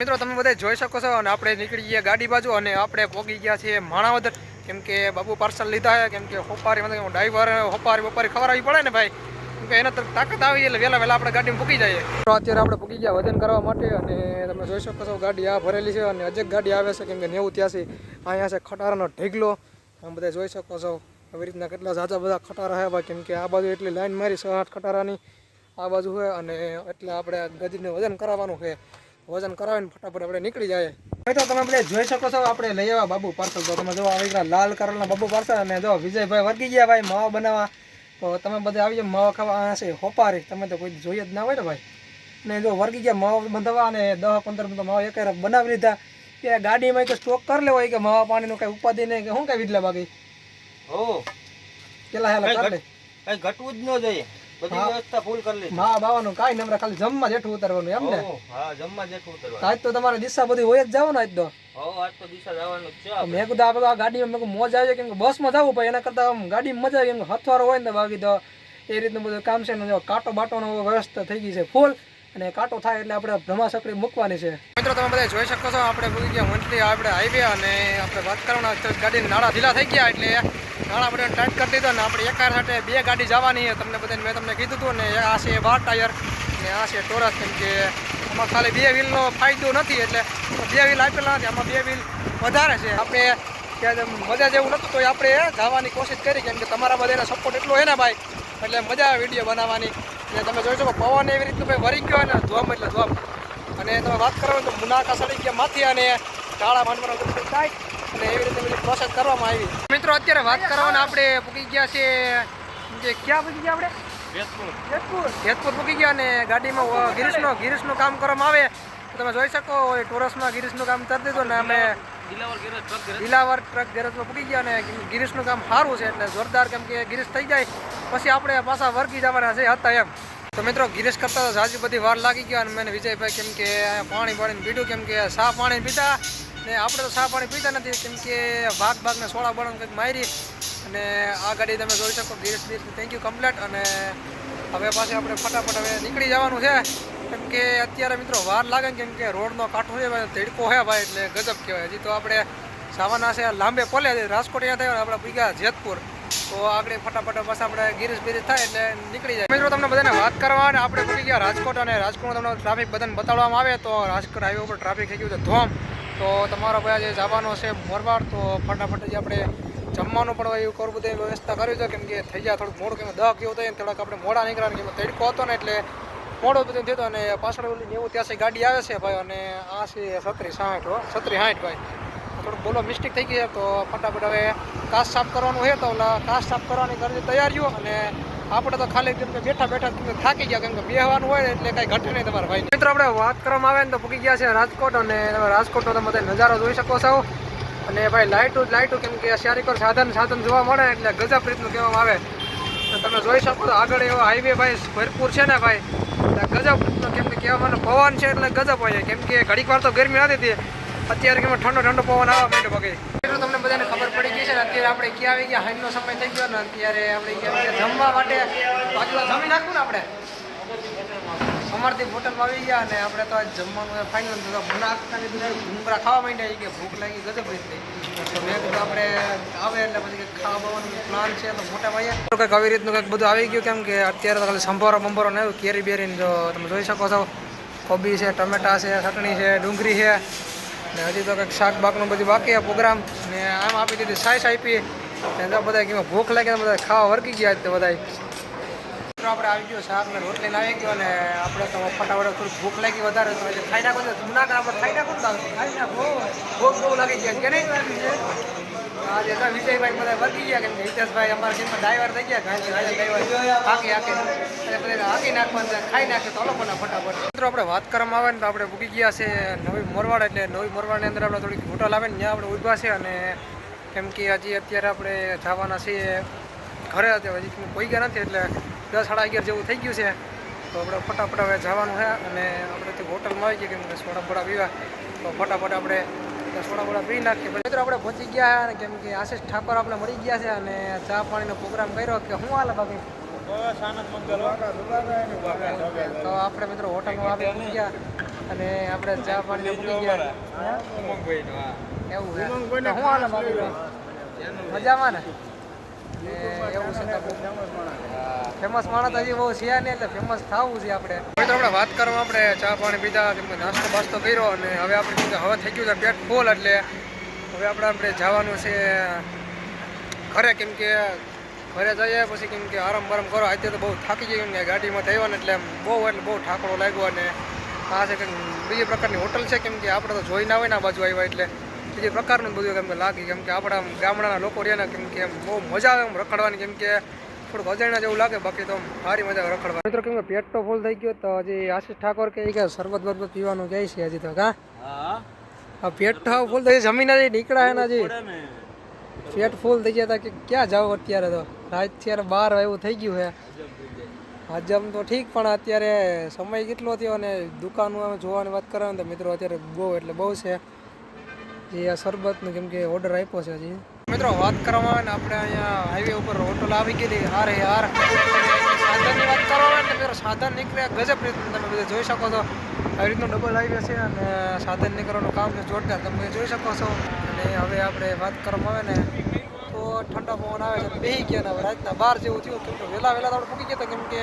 મિત્રો, તમે બધા જોઈ શકો છો અને આપણે નીકળી ગયા ગાડી બાજુ અને આપણે પોગી ગયા છીએ માણાવદર. કેમ કે બાબુ પાર્સલ લીધા છે, કેમ કે હોપારી, મતલબ ડ્રાઈવર હોપારી બપારી ખવડાવવી પડે ને ભાઈ? કેમ કે એને તો તાકાત આવી એટલે વહેલા વહેલા આપણે ગાડીમાં પૂકી જઈએ. અત્યારે આપણે પૂકી ગયા વજન કરવા માટે અને તમે જોઈ શકો છો ગાડી આ ભરેલી છે અને અજેક ગાડી આવે છે, કેમ કે નેવું ત્યાંથી અહીંયા છે ખટારાનો ઢેગલો. તમે બધા જોઈ શકો છો આવી રીતના કેટલા ઝાઝા બધા ખટારા છે ભાઈ. કેમ કે આ બાજુ એટલી લાઈન મારી છ, આઠ ખટારાની. આ બાજુ છે અને એટલે આપણે ગદીને વજન કરાવવાનું છે. વજન કરાવીને ફટાફટ આપણે નીકળી જાય. તો તમે બધા જોઈ શકો છો આપણે લઈ આવ્યા બાબુ પાર્સલ તો તમે જો આવી લાલ કલરના બાબુ પાર્સલ અને જો વિજયભાઈ વર્ગી ગયા ભાઈ માવા બનાવવા. તો તમે બધા આવી જાઓ માવા ખાવા. આ છે હોપારી. તમે તો કોઈ જોઈએ જ ના હોય ને ભાઈ. ને જો વર્ગી ગયા માવા બંધાવવા અને દસ પંદર મિનિટ માવા એક બનાવી લીધા. કે ગાડીમાં કે સ્ટોક કરી લેવો હોય કે માવા પાણીનો કઈ ઉપાધિ નહીં કે શું કઈ વીજલા બાકી? હો. પેલા હેલા કાઢે કઈ ઘટવું જ ન જોઈએ. બધી. વ્યવસ્થા ફૂલ કરી લીધી માવા બાવાનું કાંઈ નમરા ખાલી જમવા જેઠું ઉતારવાનું એમ ને. હા જમવા જેટલું ઉતરવા આજ તો તમારે દિશા બધી હોય જ જાવ ને આજ તો. હો આજ તો દિશા જવાનું છે મેં કીધું આપણે આ ગાડીમાં મેં મોજ આવે કેમ કે બસમાં જવું પડે એના કરતા આમ ગાડીમાં મજા આવે કેમ કે હથવારો હોય ને બાકી તો એ રીતનું બધું કામ છે ને કાંટો બાટોનો વ્યવસ્થા થઈ ગઈ છે ફૂલ અને કાંટો થાય એટલે આપણે ભ્રમાસકડી મૂકવાની છે. મિત્રો તમે બધા જોઈ શકો છો આપણે પૂરી ગયા મંથલી આપણે હાઈવે અને આપણે વાત કરવાના ગાડી ગાડીના નાળા ઢીલા થઈ ગયા એટલે નાળા બધા ટાઈટ કરી દીધો ને આપણે એકાર સાથે બે ગાડી જવાની તમને બધાને મેં તમને કીધું હતું ને આ છે બાર ટાયર ને આ છે ટોરસ. કેમ કે આમાં ખાલી બે વ્હીલનો ફાયદો નથી, એટલે બે વ્હીલ આપેલા નથી આમાં બે વ્હીલ વધારે છે. આપણે ત્યાં મજા જેવું નહોતું તો આપણે જવાની કોશિશ કરી, કેમ કે તમારા બધાનો સપોર્ટ એટલો હોય ને ભાઈ. એટલે મજા આવે વીડિયો બનાવવાની. ને તમે જોઈ શકો, પવન એવી રીતનું ભાઈ વરી ગયો ને ધોમ એટલે ધોમ અને તમે વાત કરો તો મુનાકા સડી ગયા માથી અને ટાળા માંડવાનો થાય અને એવી રીતે બધી પ્રોસેસ કરવામાં આવી. મિત્રો અત્યારે વાત કરવાના આપણે પૂકી ગયા છે જે ક્યાં પૂકી ગયા આપણે? જેતપુર. જેતપુર. જેતપુર પૂકી ગયા અને ગાડીમાં ગિરીશનો ગિરીશનું કામ કરવામાં આવે. તમે જોઈ શકો ટોરસમાં ગિરીશનું કામ કરી દીધું ને અમે Dilawar truck garage. Dilawar truck ગેરેજમાં પૂકી ગયા અને ગિરીશનું કામ સારું છે એટલે જોરદાર કેમ કે ગિરીશ થઈ જાય. પછી આપણે પાછા વર્ગી જવાના છે હતા એમ. તો મિત્રો ગિરીશ કરતા તો સાજી બધી વાર લાગી ગયા અને મેં વિજયભાઈ કેમ કે પાણી પાણી પાણીને પીધું કેમ કે સા પાણી પીતા ને આપણે તો સા પાણી પીતા નથી, કેમ કે ભાગ ભાગને સોળા બળણ કંઈક મારી અને આ ગાડી તમે જોઈ શકો ધીરે ધીરે થેન્ક યુ કમ્પ્લેટ અને હવે પાછી આપણે ફટાફટ હવે નીકળી જવાનું છે. કેમ કે અત્યારે મિત્રો વાર લાગે કેમ કે રોડનો કાંઠો છે ધીડકો છે ભાઈ, એટલે ગજબ કહેવાય. હજી તો આપણે સાવાના છે લાંબે પોલે રાજકોટ અહીંયા થયો આપણે ભીગા જેતપુર. તો આગળ ફટાફટ બસ આપણે ગીરીશ બીરીશ થાય એટલે નીકળી જાય. મિત્રો તમને બધાને વાત કરવા અને આપણે ભૂલી ગયા રાજકોટ અને રાજકોટમાં તમને ટ્રાફિક બધાને બતાડવામાં આવે તો રાજકોટ હાઈવે ઉપર ટ્રાફિક થઈ ગયું છે ધોમ. તો તમારો ભાઈ જે જવાનો છે મોરવાડ તો ફટાફટ જે આપણે જમવાનું પણ એવું કરવું બધું વ્યવસ્થા કરવી છે, કેમ કે થઈ જાય થોડુંક મોડું, કેમ દહ કેવું થાય થોડાક આપણે મોડા નીકળ્યા કેમ તડકો હતો ને એટલે મોડો બધું થયું અને પાછળ ઓલી નેવું ત્યાંથી ગાડી આવે છે ભાઈ અને આ છે સત્રી સાઠ, હો સત્રી સાઠ ભાઈ. થોડુંક બોલો, મિસ્ટેક થઈ ગઈ છે, તો ફટાફટ હવે કાચ સાફ કરવાનું છે, તો ઓલા કાચ સાફ કરવાની કરી તૈયારીઓ અને આપણે તો ખાલી કેમ કે બેઠા બેઠા કેમ થાકી ગયા કેમ કે બેહવાનું હોય એટલે કાંઈ ઘટે નહીં તમારા ભાઈ. મિત્રો, આપણે વાત કરવામાં આવે ને તો પૂકી ગયા છે રાજકોટ અને તમે રાજકોટનો તમે બધા નજારો જોઈ શકો છો. અને ભાઈ, લાઇટો લાઇટો કેમ કે ચારેકોર સાધન સાધન જોવા મળે એટલે ગજબ રીતનું કહેવામાં આવે. તો તમે જોઈ શકો છો આગળ એવો હાઈવે ભાઈ ભરપૂર છે ને ભાઈ. ગજબ કેમ કે કહેવામાં પવન છે એટલે ગજબ હોય. કેમ કે ઘડીક વાર તો ગરમી નથી હતી. અત્યારે કેમ ઠંડો ઠંડો પવન આવવા માંડ્યો પગે. મિત્રો બધાને ખબર પડી ગઈ છે ને અત્યારે આપણે ક્યાં આવી ગયા? હાઈનો સમય થઈ ગયો ને અત્યારે આપણે ક્યાં જમવા માટે બાજુ જમી નાખવું ને આપણે? અમારથી હોટલમાં આવી ગયા અને આપણે તો આજ જમવાનું ફાઇનલ તો મુનાકાની બધા ખાવા માંડ્યા કે ભૂખ લાગી ગજબ રીતની તો મેં કીધું આપણે આવે એટલે પછી ખાવા બાવાનું પ્લાન છે તો મોટા ભાઈ તો કંઈક આવી રીતનું કંઈક બધું આવી ગયું કેમ કે અત્યારે તો સંભારો બંભારો ને કેરી બેરીને જો તમે જોઈ શકો છો. કોબી છે, ટમેટા છે, ચટણી છે, ડુંગળી છે. ને હજી તો કંઈક શાક બાકનું બધું બાકી આ પ્રોગ્રામ. ને આમ આપી દીધી, સાઈસ આપી. ને તો બધા કેમાં ભૂખ લાગે બધા ખાવા વર્કી ગયા તે બધા મિત્રો, આપણે આવી ગયો શાક ને રોટલી લાવી ગયો ને આપણે તો ફટાફટ થોડી ભૂખ લાગી વધારે, તો ખાઈ નાખો જુના આપણે ખાઈ નાખો ને ખાઈ નાખો. ભૂખ બહુ લાગી ગયા કે નહીં? આજે તો વિજયભાઈ બધા વર્ગી ગયા કેમ કે અમારા ટીમમાં ડ્રાઈવર થઈ ગયા ઘાંચી ઘાંચી ડ્રાઈવર હાકી. હાકી હાકી નાખવાનું ખાઈ નાખે તો ફટાફટ. મિત્રો, આપણે વાત કરવામાં આવે ને તો આપણે ભૂકી ગયા છે નવી મોરવાડ, એટલે નવી મોરવાડની અંદર આપણે થોડીક હોટલ આવે ને ત્યાં આપણે ઊભા છે અને કેમ કે હજી અત્યારે આપણે જવાના છીએ ઘરે હજી કોઈ ગયા નથી, એટલે દસ સાડા અગિયાર જેવું થઈ ગયું છે. તો આપણે ફટાફટ હવે જવાનું છે અને આપણે હોટલમાં આવી ગયા કેમ કે સોડા ફોડા પીવા. તો ફટાફટ આપણે બોડા પી નાખીએ. મિત્રો આપણે પહોંચી ગયા અને કેમ કે આશીષ ઠાકોર આપણે મળી ગયા છે અને ચા પાણીનો પ્રોગ્રામ કર્યો કે શું હાલ બાકી. તો આપણે મિત્રો હોટલમાં આવી ગયા અને આપણે ચા પાણી મૂકી ગયા. એવું હું શું હાલે બાબુ મજામાં ને? એવું છે ફેમસ માણસ. તો હજી બહુ છે નહીં એટલે ફેમસ થવું છે આપણે. મિત્રો આપણે વાત કરવા આપણે ચા પાણી પીધા નાસ્તો બાસ્તો કર્યો અને હવે આપણે હવે થઈ ગયું છે પેટ ફૂલ એટલે હવે આપણે આપણે જવાનું છે ઘરે કેમ કે ઘરે જઈએ પછી કેમ કે આરામ બારામ કરો. આજે તો બહુ થાકી ગઈ કેમ કે ગાડીમાં થયો ને એટલે બહુ એટલે બહુ ઠાકડો લાગ્યો અને આ છે કંઈક બીજી પ્રકારની હોટલ છે કેમ કે આપણે તો જોઈ ના હોય ને આ બાજુ આવ્યા એટલે. બીજી પ્રકારનું બધું કેમ કે લાગે કેમ કે આપણા ગામડાના લોકો રહ્યા ને કેમ કે એમ બહુ મજા આવે એમ રખડવાની કેમ કે થોડુંક અજાણ્યા જેવું લાગે બાકી તો સારી મજા રખડવા મિત્રો કેમ કે પેટ તો ફૂલ થઈ ગયો તો હજી આશીષ ઠાકોર કે કે શરબત બરબત પીવાનું કહે છે હજી તો કા? હા. પેટ તો ફૂલ થઈ જમીન હજી નીકળ્યા એના હજી. પેટ ફૂલ થઈ ગયા તા કે ક્યાં જાવ અત્યારે તો? રાત અત્યારે બાર એવું થઈ ગયું છે હજમ તો ઠીક પણ અત્યારે સમય કેટલો થયો અને દુકાનો જોવાની વાત કરવાની ને તો મિત્રો અત્યારે બહુ એટલે બહુ છે. જે આ શરબતનું કેમ કે ઓર્ડર આપ્યો છે હજી. મિત્રો, વાત કરવામાં આવે ને આપણે અહીંયા હાઈવે ઉપર હોટલ આવી ગયેલી. હારે હાર સાધનની વાત કરવામાં આવે ને મિત્રો સાધન નીકળ્યા ગજબ રીતનું. તમે બધા જોઈ શકો છો. આવી રીતનું ડબલ હાઈવે છે અને સાધન નીકળવાનું કામ છે જોરદાર. તમે જોઈ શકો છો. અને હવે આપણે વાત કરવામાં આવે ને તો ઠંડા પવન આવે છે. બેહી ગયા હવે રાતના બાર જેવું થયું. કેમ કે વહેલા વહેલા તો પૂકી ગયા હતા. કેમ કે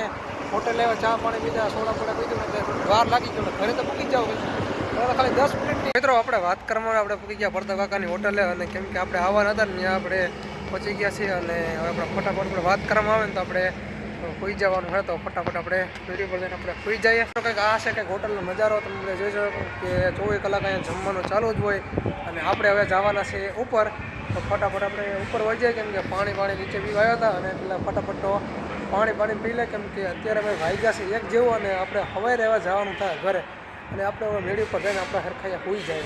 હોટલ લેવા ચા પાણી પીધા, સોડા પોડા પીધું ને વાર લાગી ગયો. ઘરે તો પૂકી જાવ ખાલી દસ મિનિટ મિત્રો, આપણે વાત કરવામાં આપણે પૂકી ગયા કાકાની હોટલે અને કેમ કે આપણે આવવાના હતા ને આપણે પહોંચી ગયા છીએ અને હવે આપણે ફટાફટ આપણે વાત કરવામાં આવે ને તો આપણે સુઈ જવાનું હોય તો ફટાફટ આપણે ફેરી પર આપણે સુઈ જઈએ. તો કંઈક આ છે કંઈક હોટલનો નજારો, તમે બધા જોઈ શકો કે ચોવીસ કલાક અહીંયા જમવાનું ચાલુ જ હોય અને આપણે હવે જવાના છીએ ઉપર. તો ફટાફટ આપણે ઉપર વહી જાય કેમ કે પાણી પાણી નીચે પીવા આવ્યા હતા અને એટલે ફટાફટ તો પાણી પાણી પી લે, કેમ કે અત્યારે અમે ભાઈ ગયા છે એક જેવું અને આપણે હવાઈ રહેવા જવાનું થાય ઘરે. અને આપણે હવે મેળી ઉપર જઈને આપણા હરખાયા હોઈ જાય.